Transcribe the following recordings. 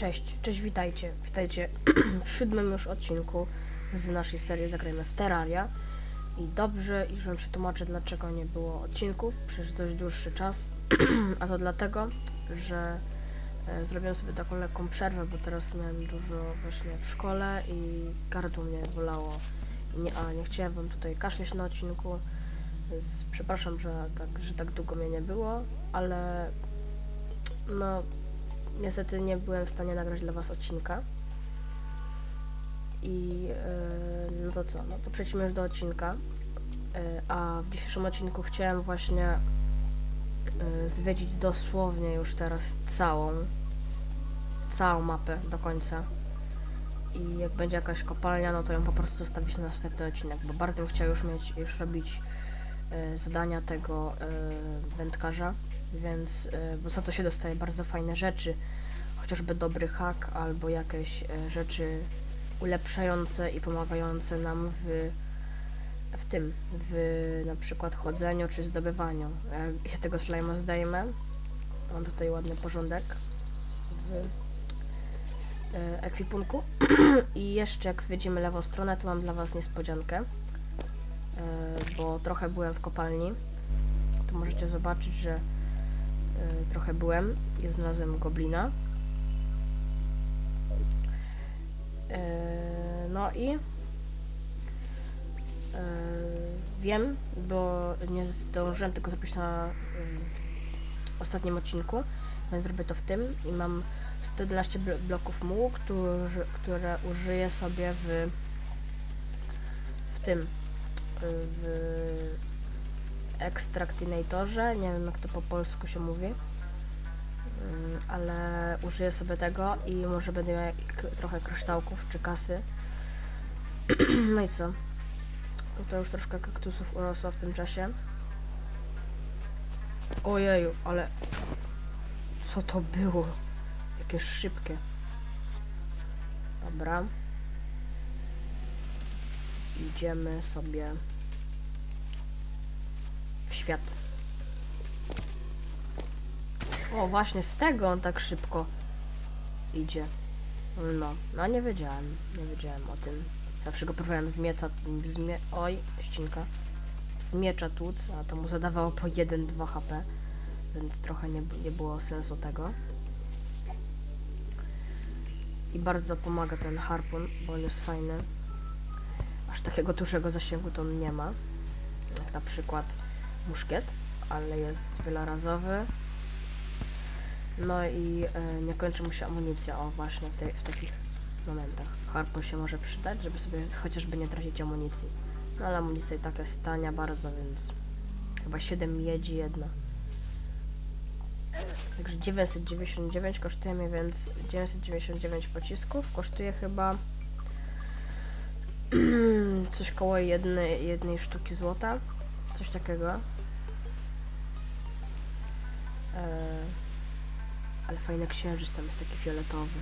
Cześć, cześć, witajcie. Witajcie w siódmym już odcinku z naszej serii Zagrajmy w Terraria. I dobrze, iż wam przetłumaczę, dlaczego nie było odcinków przez dość dłuższy czas. A to dlatego, że e, zrobiłem sobie taką lekką przerwę, bo teraz miałem dużo właśnie w szkole i gardło mnie bolało. Nie, a nie chciałem wam tutaj kaszleć na odcinku. Przepraszam, że tak, że tak długo mnie nie było, ale no niestety nie byłem w stanie nagrać dla Was odcinka. I yy, no to co? No to przejdźmy już do odcinka. Yy, a w dzisiejszym odcinku chciałem właśnie yy, zwiedzić dosłownie już teraz całą całą mapę do końca. I jak będzie jakaś kopalnia, no to ją po prostu zostawić na następny odcinek, bo bardzo bym chciał już mieć, już robić yy, zadania tego yy, wędkarza więc y, bo za to się dostaje bardzo fajne rzeczy, chociażby dobry hak albo jakieś y, rzeczy ulepszające i pomagające nam w, w tym, w na przykład chodzeniu czy zdobywaniu. Się tego slajma zdejmę, mam tutaj ładny porządek w y, ekwipunku i jeszcze jak zwiedzimy lewą stronę, to mam dla Was niespodziankę, bo trochę byłem w kopalni. Tu możecie zobaczyć, że trochę byłem i znalazłem goblina. Y, no i y, wiem, bo nie zdążyłem tego zrobić na y, ostatnim odcinku, więc zrobię to w tym i mam 111 bl- bloków mułu, które użyję sobie w w tym y, w ekstraktinatorze, nie wiem jak to po polsku się mówi, Ym, ale użyję sobie tego i może będę miał trochę kryształków czy kasy. no i co? No to już troszkę kaktusów urosło w tym czasie. Ojeju, ale co to było? Jakie szybkie. Dobra. Idziemy sobie świat. O, właśnie z tego on tak szybko idzie. No, no nie wiedziałem, nie wiedziałem o tym. Zawsze go próbowałem z mieca, z mie oj, ścinka. Z miecza tłuc, a to mu zadawało po 1-2 HP, więc trochę nie, nie było sensu tego. I bardzo pomaga ten harpun, bo on jest fajny. Aż takiego dużego zasięgu to on nie ma. Jak na przykład muszkiet, ale jest wielorazowy. No i e, nie kończy mu się amunicja, o właśnie w, tej, w takich momentach. Harpun się może przydać, żeby sobie chociażby nie tracić amunicji. No ale amunicja i tak jest tania bardzo, więc chyba 7 miedzi jedna. Także 999 kosztuje mnie, więc 999 pocisków kosztuje chyba coś koło jednej, jednej sztuki złota. Coś takiego. Eee, ale fajny księżyc tam jest taki fioletowy.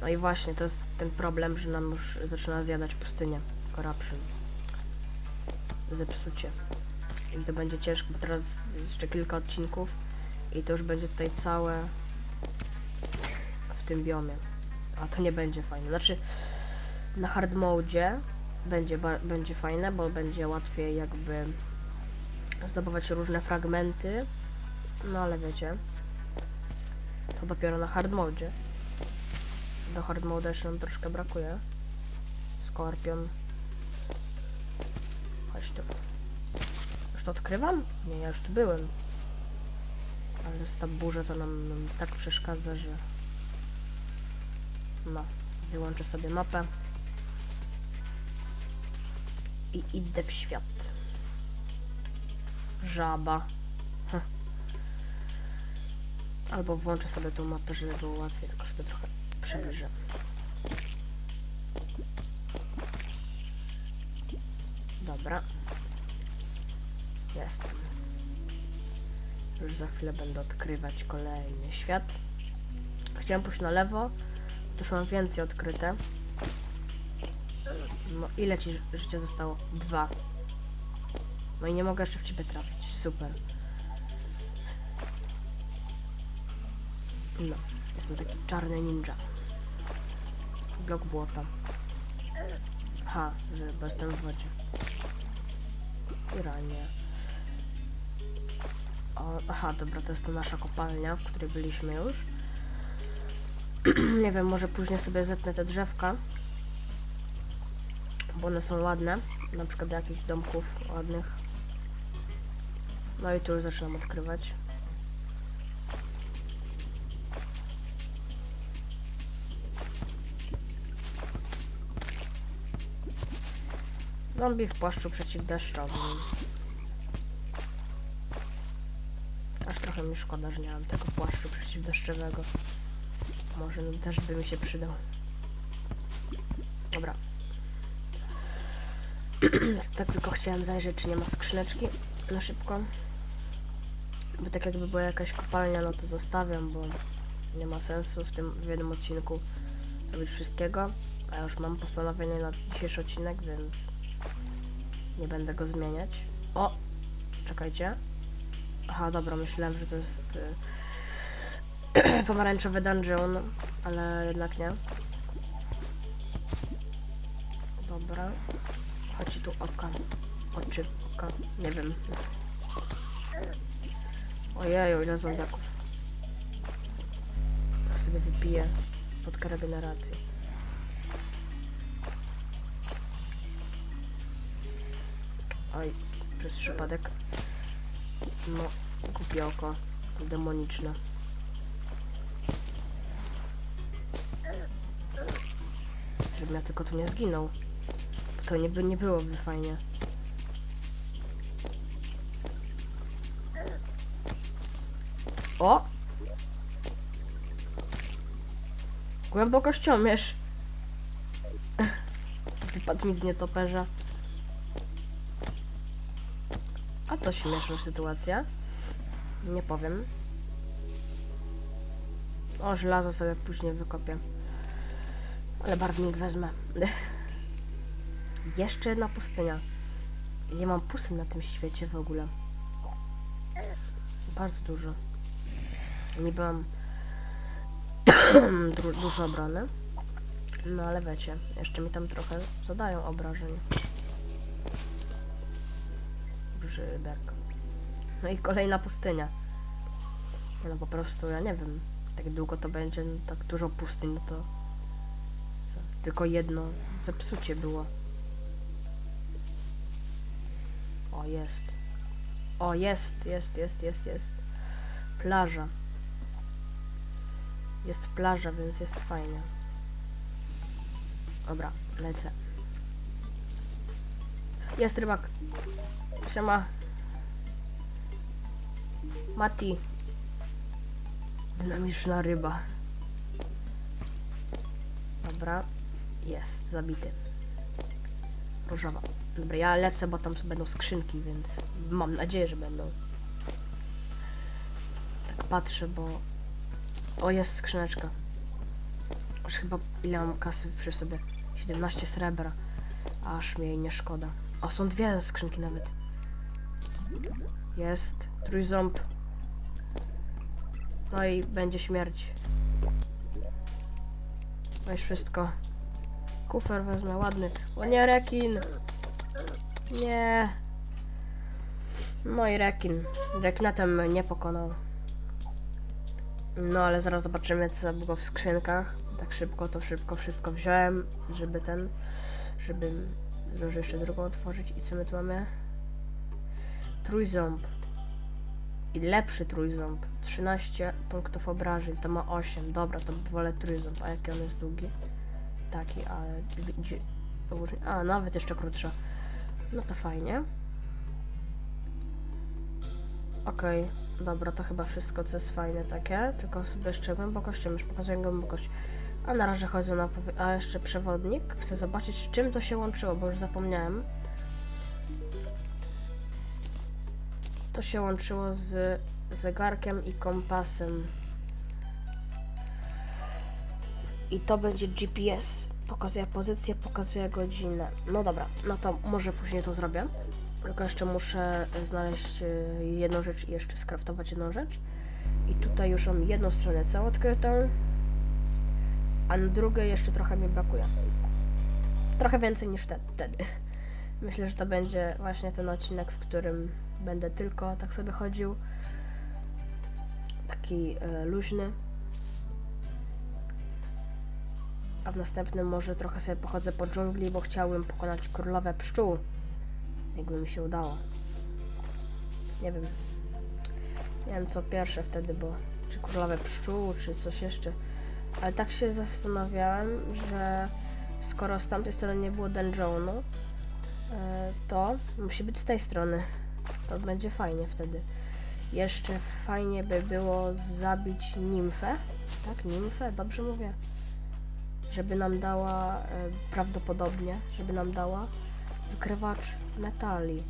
No i właśnie, to jest ten problem, że nam już zaczyna zjadać pustynię. Corruption. Zepsucie. I to będzie ciężko, bo teraz jeszcze kilka odcinków i to już będzie tutaj całe w tym biomie. A to nie będzie fajne. Znaczy, na hard mode będzie, będzie fajne, bo będzie łatwiej jakby zdobywać różne fragmenty. No ale wiecie, to dopiero na hard mode. Do hard mode jeszcze nam troszkę brakuje. Skorpion. Chodź tu. Już to odkrywam? Nie, ja już tu byłem. Ale z ta burza to nam, nam tak przeszkadza, że... No, wyłączę sobie mapę. I idę w świat. Żaba. Albo włączę sobie tą mapę, żeby było łatwiej, tylko sobie trochę przybliżę. Dobra. Jestem. Już za chwilę będę odkrywać kolejny świat. Chciałem pójść na lewo, to już mam więcej odkryte. No, ile ci ży- życia zostało? Dwa. No i nie mogę jeszcze w ciebie trafić. Super. No. Jestem taki czarny ninja. Blok błota. Ha, że jestem w wodzie. Iranie. O, aha, dobra, to jest to nasza kopalnia, w której byliśmy już. Nie wiem, może później sobie zetnę te drzewka. Bo one są ładne. Na przykład do jakichś domków ładnych. No i tu już zaczynam odkrywać. Zombie w płaszczu przeciwdeszczowym. Aż trochę mi szkoda, że nie mam tego płaszczu przeciwdeszczowego. Może no, też by mi się przydał. Dobra. tak tylko chciałem zajrzeć, czy nie ma skrzyneczki na szybko. Bo tak jakby była jakaś kopalnia, no to zostawiam, bo nie ma sensu w tym w jednym odcinku robić wszystkiego. A już mam postanowienie na dzisiejszy odcinek, więc nie będę go zmieniać. O! Czekajcie. Aha, dobra, myślałem, że to jest y, pomarańczowy dungeon, ale jednak nie. Dobra. Chodź tu oka. Oczy, oka. Nie wiem. Ojeju, ile zombiaków. Ja sobie wypiję podkę regeneracji. Oj, przez przypadek. No, głupie oko. Demoniczne. Żebym ja tylko tu nie zginął. To nie, nie byłoby fajnie. O! Głębokościomierz. Wypadł mi z nietoperza. To śmieszna sytuacja. Nie powiem. O, żelazo sobie później wykopię. Ale barwnik wezmę. Jeszcze jedna pustynia. Nie mam pustyń na tym świecie w ogóle. Bardzo dużo. Niby mam du- dużo obrony. No ale wiecie, jeszcze mi tam trochę zadają obrażeń. Grzybek. No i kolejna pustynia. No po prostu ja nie wiem. Tak długo to będzie, no, tak dużo pustyń, no to tylko jedno zepsucie było. O, jest. O, jest, jest, jest, jest, jest. Plaża. Jest plaża, więc jest fajnie. Dobra, lecę. Jest rybak. Siema. Mati. Dynamiczna ryba. Dobra. Jest, zabity. Różowa. Dobra, ja lecę, bo tam będą skrzynki, więc mam nadzieję, że będą. Tak patrzę, bo... O, jest skrzyneczka. Aż chyba ile mam kasy przy sobie? 17 srebra. Aż mi jej nie szkoda. O, są dwie skrzynki nawet. Jest. Trójząb. No i będzie śmierć. Weź wszystko. Kufer wezmę, ładny. O nie, rekin! Nie. No i rekin. Reknetem nie pokonał. No ale zaraz zobaczymy co było w skrzynkach. Tak szybko to szybko wszystko wziąłem, żeby ten, żeby zdążył jeszcze drugą otworzyć. I co my tu mamy? Trójząb. I lepszy trójząb. 13 punktów obrażeń, to ma 8. Dobra, to wolę trójząb. A jaki on jest długi? Taki, gdzie- A, nawet jeszcze krótsza. No to fajnie. Okej, dobra, to chyba wszystko, co jest fajne takie. Tylko sobie jeszcze głębokością, już pokazuję głębokość. A na razie chodzę na. A jeszcze przewodnik. Chcę zobaczyć, czym to się łączyło, bo już zapomniałem. To się łączyło z zegarkiem i kompasem. I to będzie GPS. Pokazuje pozycję, pokazuje godzinę. No dobra, no to może później to zrobię. Tylko jeszcze muszę znaleźć e, jedną rzecz i jeszcze skraftować jedną rzecz. I tutaj już mam jedną stronę całą odkrytą. a na jeszcze trochę mi brakuje. Trochę więcej niż wtedy. Myślę, że to będzie właśnie ten odcinek, w którym będę tylko tak sobie chodził. Taki e, luźny. A w następnym może trochę sobie pochodzę po dżungli, bo chciałbym pokonać królowę pszczół. Jakby mi się udało. Nie wiem. Nie wiem co pierwsze wtedy, bo czy królowę pszczół, czy coś jeszcze. Ale tak się zastanawiałem, że skoro z tamtej strony nie było dungeonu, e, to musi być z tej strony. To będzie fajnie wtedy. Jeszcze fajnie by było zabić nimfę. Tak, nimfę, dobrze mówię. Żeby nam dała, e, prawdopodobnie, żeby nam dała wykrywacz metali.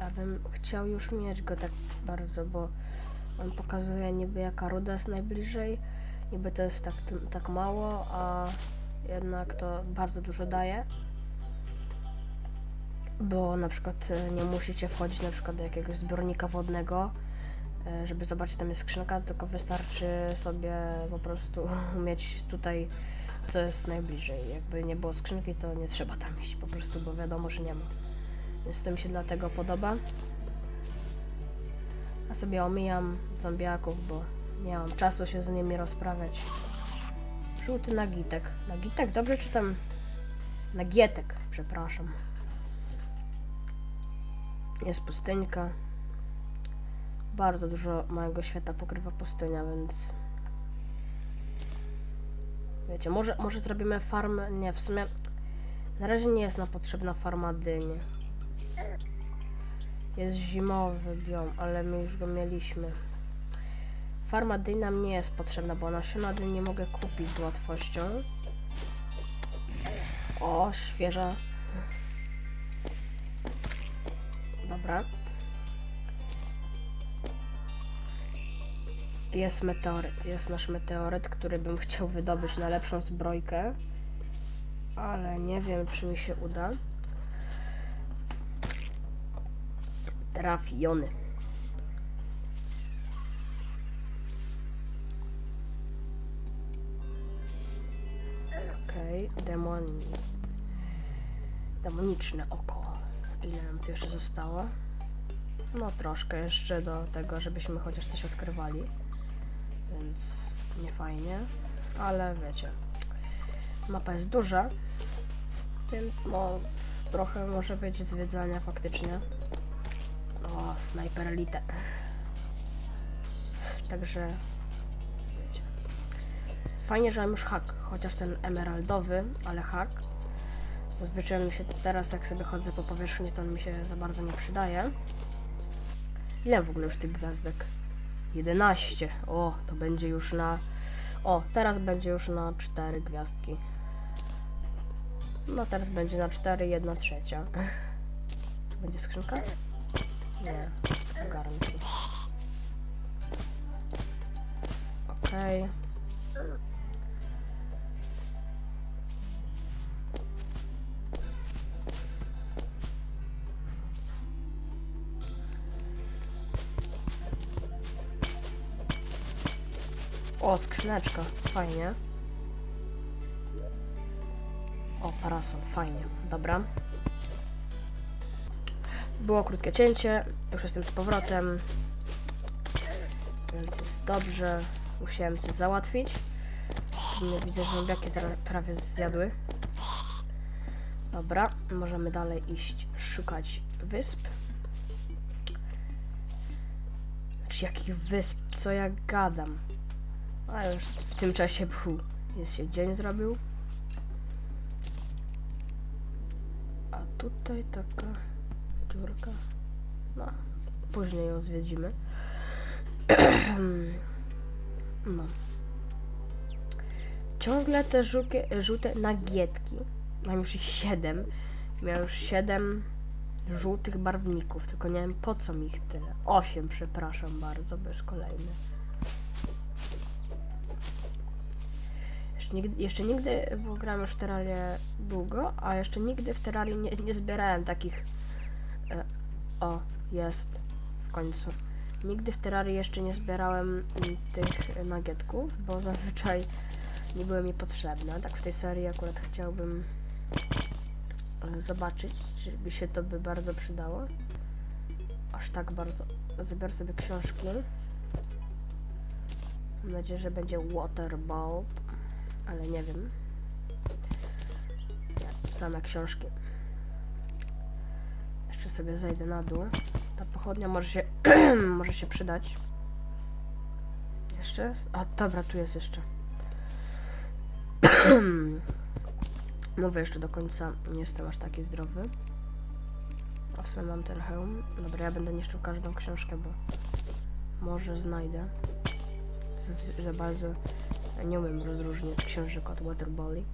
Ja bym chciał już mieć go tak bardzo, bo on pokazuje niby jaka ruda jest najbliżej, niby to jest tak, tak mało, a jednak to bardzo dużo daje. Bo na przykład e, nie musicie wchodzić na przykład do jakiegoś zbiornika wodnego, e, żeby zobaczyć tam jest skrzynka, tylko wystarczy sobie po prostu mieć tutaj co jest najbliżej. Jakby nie było skrzynki, to nie trzeba tam iść po prostu, bo wiadomo, że nie ma. Więc to mi się dlatego podoba. A sobie omijam zombiaków, bo nie mam czasu się z nimi rozprawiać. Żółty nagitek. Nagitek? Dobrze czytam? Nagietek, przepraszam. Jest pustyńka. Bardzo dużo małego świata pokrywa pustynia, więc... Wiecie, może, może zrobimy farmę... Nie, w sumie... Na razie nie jest nam potrzebna farma dyni. Jest zimowy biom, ale my już go mieliśmy. Farma dyń nam nie jest potrzebna, bo nasiona dyń nie mogę kupić z łatwością. O, świeża. Dobra. Jest meteoryt. Jest nasz meteoryt, który bym chciał wydobyć na lepszą zbrojkę. Ale nie wiem, czy mi się uda. Trafiony. Okej, okay. demoni. Demoniczne oko. Ile nam tu jeszcze zostało? No troszkę jeszcze do tego, żebyśmy chociaż coś odkrywali. Więc nie fajnie. Ale wiecie. Mapa jest duża. Więc no trochę może być zwiedzania faktycznie. O, Sniper Elite. Także wiecie. Fajnie, że mam już hak, chociaż ten emeraldowy, ale hak. Zazwyczaj mi się teraz, jak sobie chodzę po powierzchni, to on mi się za bardzo nie przydaje. Ile w ogóle już tych gwiazdek? 11. O, to będzie już na... O, teraz będzie już na 4 gwiazdki. No teraz będzie na 4, 1 trzecia. Tu będzie skrzynka? Nie, garnki. Okej. O, skrzyneczka, fajnie. O, parasol, fajnie, dobra. Było krótkie cięcie, już jestem z powrotem. Więc jest dobrze. Musiałem coś załatwić. Nie widzę, że zombiaki prawie zjadły. Dobra, możemy dalej iść szukać wysp. Znaczy jakich wysp? Co ja gadam? A już w tym czasie był, jest się dzień zrobił. A tutaj taka dziurka. No, później ją zwiedzimy. no. Ciągle te żółkie, żółte nagietki. Mam już ich 7. Miałem już 7 żółtych barwników, tylko nie wiem po co mi ich tyle. 8, przepraszam bardzo, bez kolejny. Nigdy, jeszcze nigdy, bo gram już w Terrarię długo, a jeszcze nigdy w Terrarii nie, nie zbierałem takich... E, o, jest, w końcu. Nigdy w Terrarii jeszcze nie zbierałem mm, tych nagietków, bo zazwyczaj nie były mi potrzebne. Tak w tej serii akurat chciałbym e, zobaczyć, czy by się to by bardzo przydało. Aż tak bardzo. Zabiorę sobie książki. Mam nadzieję, że będzie Waterbolt, ale nie wiem. Nie, same książki. Jeszcze sobie zejdę na dół. Ta pochodnia może się, może się przydać. Jeszcze? A dobra, tu jest jeszcze. Mówię jeszcze do końca, nie jestem aż taki zdrowy. A w sumie mam ten hełm. Dobra, ja będę niszczył każdą książkę, bo może znajdę. Za, za bardzo nie umiem rozróżnić książek od Waterboli.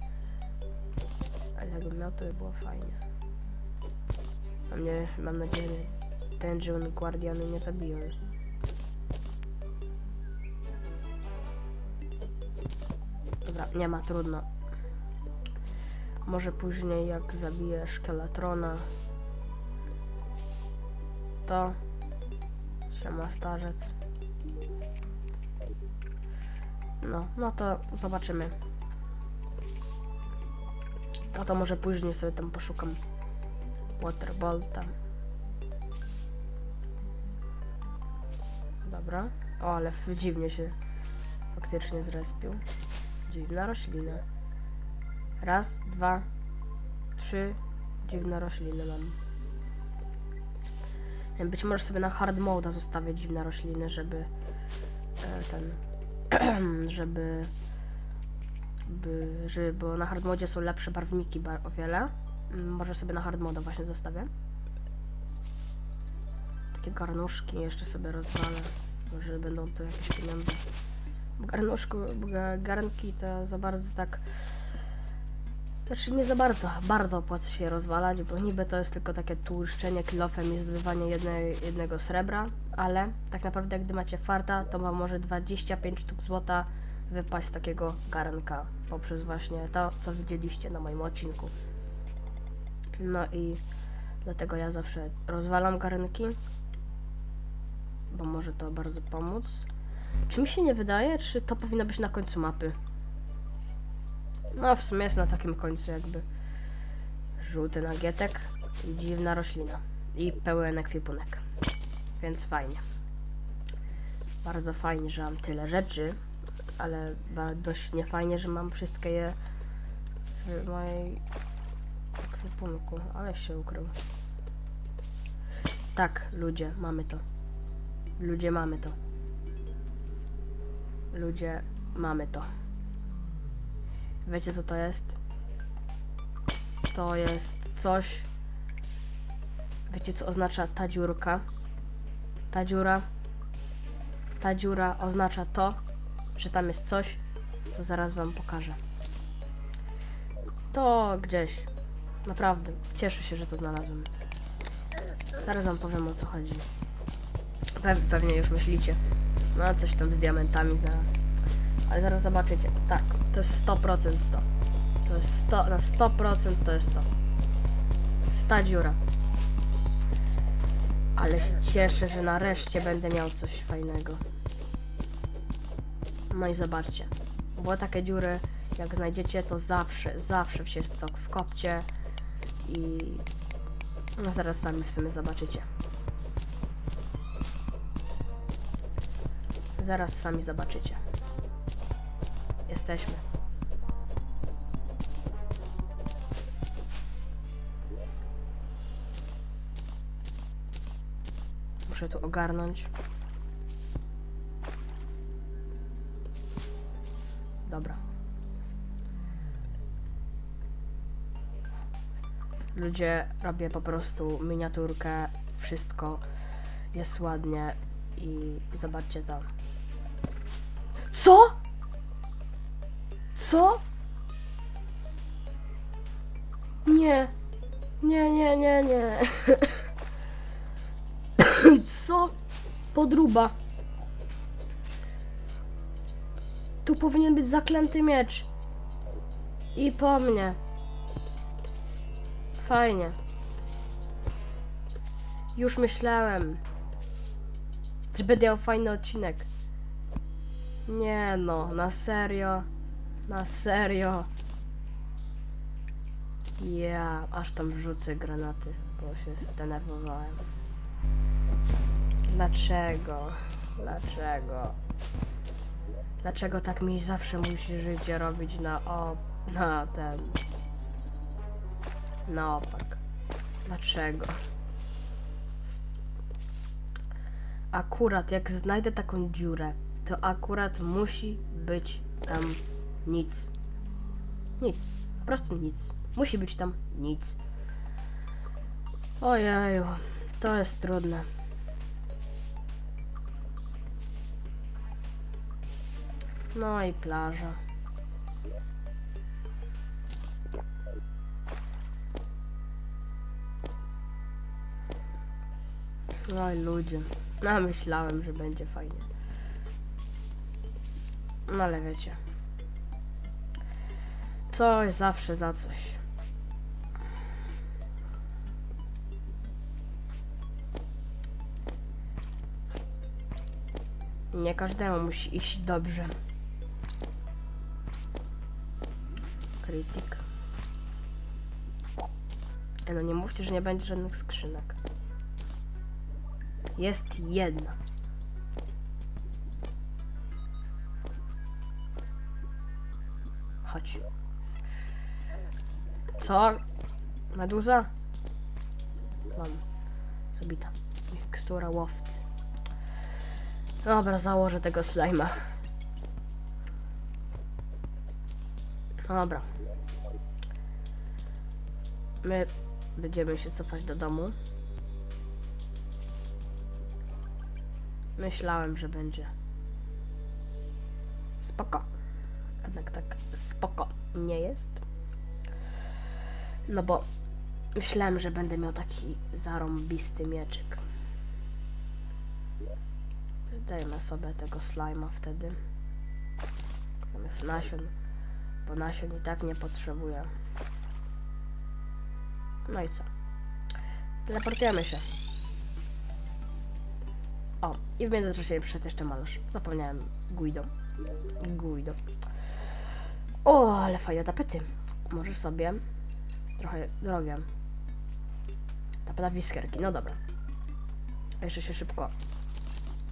Ale jakbym miał, to by było fajnie. Mam, nie, mam nadzieję, że Dungeon Guardiany nie zabiją. Dobra, nie ma, trudno. Może później jak zabiję szkieletrona, to siema starzec. No, no to zobaczymy. No to może później sobie tam poszukam Waterbolta. Dobra. O, ale dziwnie się faktycznie zrespił. Dziwna roślina. Raz, dwa, trzy dziwne rośliny mam. Być może sobie na hard moda zostawię dziwne rośliny, żeby e, ten, żeby, by, żeby, bo na hard modzie są lepsze barwniki bar o wiele. Mm, Może sobie na hard moda właśnie zostawię. Takie garnuszki jeszcze sobie rozwalę. Może będą to jakieś pieniądze. Bo garnuszku, bo ga- garnki to za bardzo tak znaczy nie za bardzo, bardzo opłaca się rozwalać, bo niby to jest tylko takie tłuszczenie kilofem i zdobywanie jednej, jednego srebra, ale tak naprawdę gdy macie farta, to wam może 25 sztuk złota wypaść z takiego garnka poprzez właśnie to, co widzieliście na moim odcinku. No i dlatego ja zawsze rozwalam garnki, bo może to bardzo pomóc. Czy mi się nie wydaje, czy to powinno być na końcu mapy? No, w sumie jest na takim końcu jakby żółty nagietek i dziwna roślina i pełen ekwipunek. Więc fajnie. Bardzo fajnie, że mam tyle rzeczy, ale dość niefajnie, że mam wszystkie je w mojej ekwipunku, ale się ukrył. Tak, ludzie, mamy to. Ludzie, mamy to. Ludzie, mamy to. Wiecie co to jest? To jest coś. Wiecie co oznacza ta dziurka? Ta dziura. Ta dziura oznacza to, że tam jest coś, co zaraz wam pokażę. To gdzieś. Naprawdę. Cieszę się, że to znalazłem. Zaraz wam powiem o co chodzi. Pe pewnie już myślicie. No coś tam z diamentami znalazł. Ale zaraz zobaczycie. Tak, to jest 100% to. To jest 100, na 100% to jest to. Sta dziura. Ale się cieszę, że nareszcie będę miał coś fajnego. No i zobaczcie. Bo takie dziury, jak znajdziecie, to zawsze, zawsze się w to wkopcie i no zaraz sami w sumie zobaczycie. Zaraz sami zobaczycie. Jesteśmy. Muszę tu ogarnąć. Dobra. Ludzie, robię po prostu miniaturkę, wszystko jest ładnie i zobaczcie to. Co? Co? Nie. Nie, nie, nie, nie. Co? Podruba. Tu powinien być zaklęty miecz. I po mnie. Fajnie. Już myślałem, że będę miał fajny odcinek. Nie no, na serio. Na serio. Ja aż tam wrzucę granaty, bo się zdenerwowałem. Dlaczego? Dlaczego? Dlaczego tak mi zawsze musi życie robić na o... na ten... na opak? Dlaczego? Akurat jak znajdę taką dziurę, to akurat musi być tam nic. Nic. Po prostu nic. Musi być tam nic. Ojeju, to jest trudne. No i plaża. Oj ludzie. No myślałem, że będzie fajnie. No ale wiecie. Coś zawsze za coś. Nie każdemu musi iść dobrze. Krytyk. No nie mówcie, że nie będzie żadnych skrzynek. Jest jedna. Chodź. Co? Meduza? Mam. Zabita. Mikstura łowcy. Dobra, założę tego slajma. Dobra. My będziemy się cofać do domu. Myślałem, że będzie spoko. Jednak tak spoko nie jest. No bo myślałem, że będę miał taki zarąbisty mieczyk. Zdejmę sobie tego slima wtedy. Zamiast nasion, bo nasion i tak nie potrzebuję. No i co? Teleportujemy się. O, i w międzyczasie przyszedł jeszcze malarz. Zapomniałem Guido. Guido. O, ale fajne tapety. Może sobie trochę drogie. Tapeta wiskerki, no dobra. Jeszcze się szybko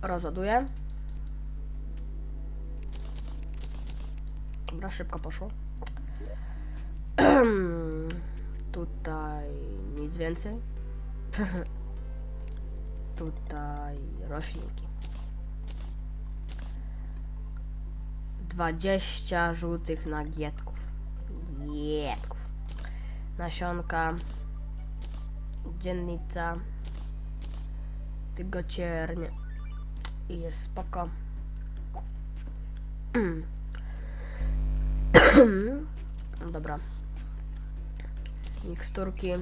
rozładuję. Dobra, szybko poszło. Tutaj nic więcej. Tutaj roślinki. 20 żółtych nagietków. Gietków. Nasionka. Dziennica. Tygocierń. I jest spoko. Dobra. Miksturki.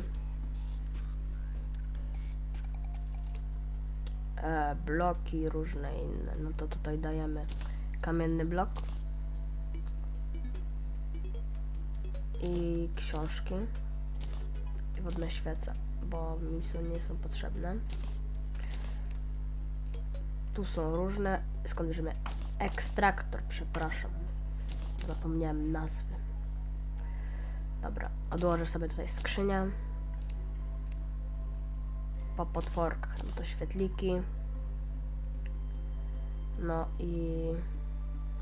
e, bloki różne inne. No to tutaj dajemy kamienny blok i książki i wodne świece, bo mi są, nie są potrzebne. Tu są różne, skąd bierzemy ekstraktor, przepraszam. Zapomniałem nazwy. Dobra, odłożę sobie tutaj skrzynię po potworkach. No to świetliki. No i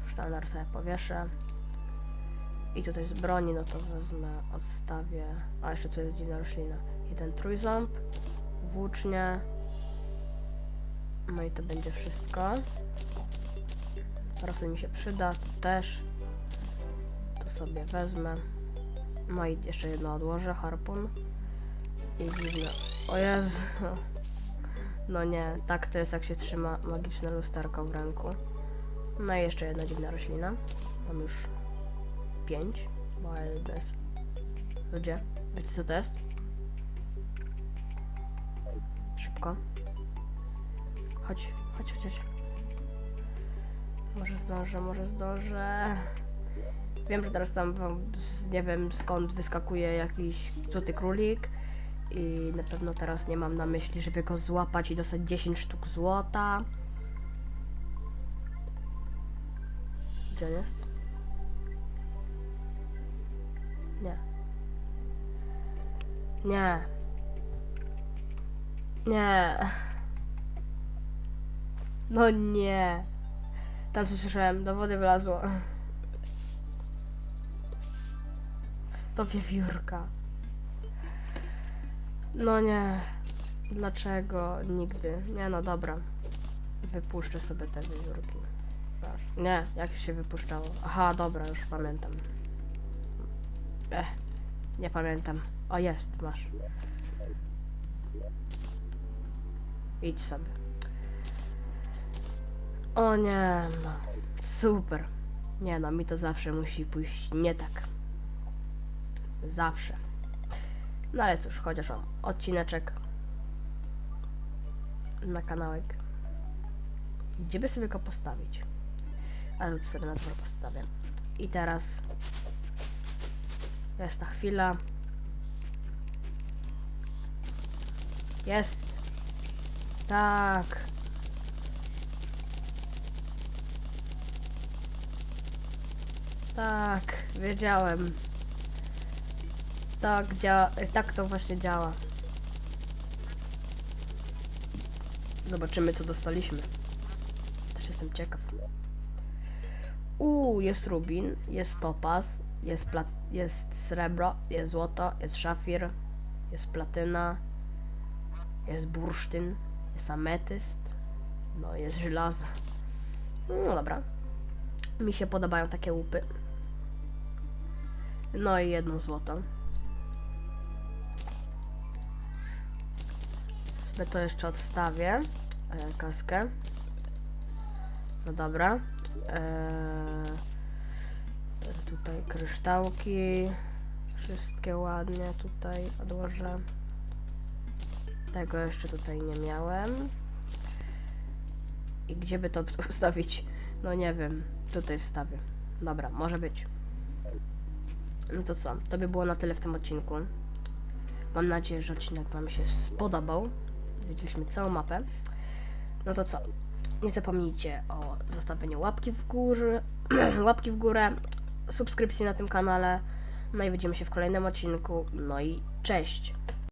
sztandar sobie powieszę. I tutaj z broni, no to wezmę, odstawię. A jeszcze tu jest dziwna roślina. Jeden trójząb, włócznie. No i to będzie wszystko. Rosół mi się przyda, to też. To sobie wezmę. No i jeszcze jedno odłożę, harpun. I dziwne. O Jezu. No nie, tak to jest jak się trzyma magiczne lusterko w ręku. No i jeszcze jedna dziwna roślina. Mam już pięć, bo jest... Ludzie, wiecie co to jest? Szybko. Chodź, chodź, chodź, chodź. Może zdążę, może zdążę. Wiem, że teraz tam nie wiem skąd wyskakuje jakiś złoty królik i na pewno teraz nie mam na myśli, żeby go złapać i dostać 10 sztuk złota. Gdzie on jest? Nie. Nie. Nie. No nie. Tam słyszałem, do wody wylazło. To wiewiórka. No nie. Dlaczego? Nigdy. Nie no dobra. Wypuszczę sobie te wiewiórki. Nie, jak się wypuszczało? Aha, dobra, już pamiętam. Ech, nie pamiętam. O, jest, masz. Idź sobie. O nie, no. Super. Nie no, mi to zawsze musi pójść nie tak. Zawsze. No ale cóż, chociaż mam odcineczek na kanałek. Gdzie by sobie go postawić? Ale tu sobie na dwór postawię. I teraz jest ta chwila. Jest. Tak. Tak, wiedziałem. Tak, dzia tak to właśnie działa. Zobaczymy, co dostaliśmy. Też jestem ciekaw. Uuu, jest rubin, jest topaz, jest, plat jest srebro, jest złoto, jest szafir, jest platyna, jest bursztyn, jest ametyst, no jest żelazo. No dobra. Mi się podobają takie łupy. No i jedno złoto. To jeszcze odstawię. E, kaskę. No dobra. E, tutaj kryształki. Wszystkie ładnie tutaj odłożę. Tego jeszcze tutaj nie miałem. I gdzie by to ustawić? No nie wiem. Tutaj wstawię. Dobra, może być. No to co? To by było na tyle w tym odcinku. Mam nadzieję, że odcinek Wam się spodobał. Widzieliśmy całą mapę. No to co? Nie zapomnijcie o zostawieniu łapki w górze, łapki w górę, subskrypcji na tym kanale. No i widzimy się w kolejnym odcinku. No i cześć!